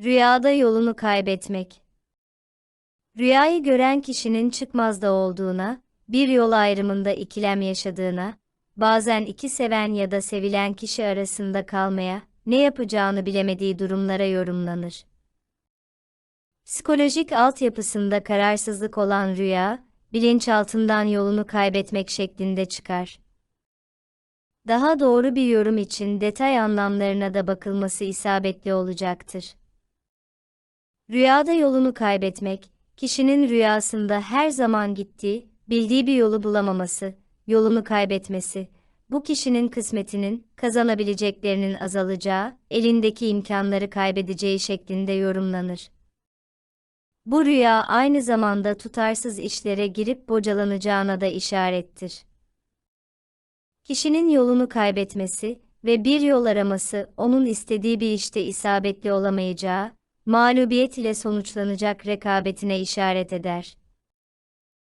Rüyada yolunu kaybetmek. Rüyayı gören kişinin çıkmazda olduğuna, bir yol ayrımında ikilem yaşadığına, bazen iki seven ya da sevilen kişi arasında kalmaya, ne yapacağını bilemediği durumlara yorumlanır. Psikolojik altyapısında kararsızlık olan rüya, bilinçaltından yolunu kaybetmek şeklinde çıkar. Daha doğru bir yorum için detay anlamlarına da bakılması isabetli olacaktır. Rüyada yolunu kaybetmek, kişinin rüyasında her zaman gittiği, bildiği bir yolu bulamaması, yolunu kaybetmesi, bu kişinin kısmetinin, kazanabileceklerinin azalacağı, elindeki imkanları kaybedeceği şeklinde yorumlanır. Bu rüya aynı zamanda tutarsız işlere girip bocalanacağına da işarettir. Kişinin yolunu kaybetmesi ve bir yol araması onun istediği bir işte isabetli olamayacağı, mağlubiyet ile sonuçlanacak rekabetine işaret eder.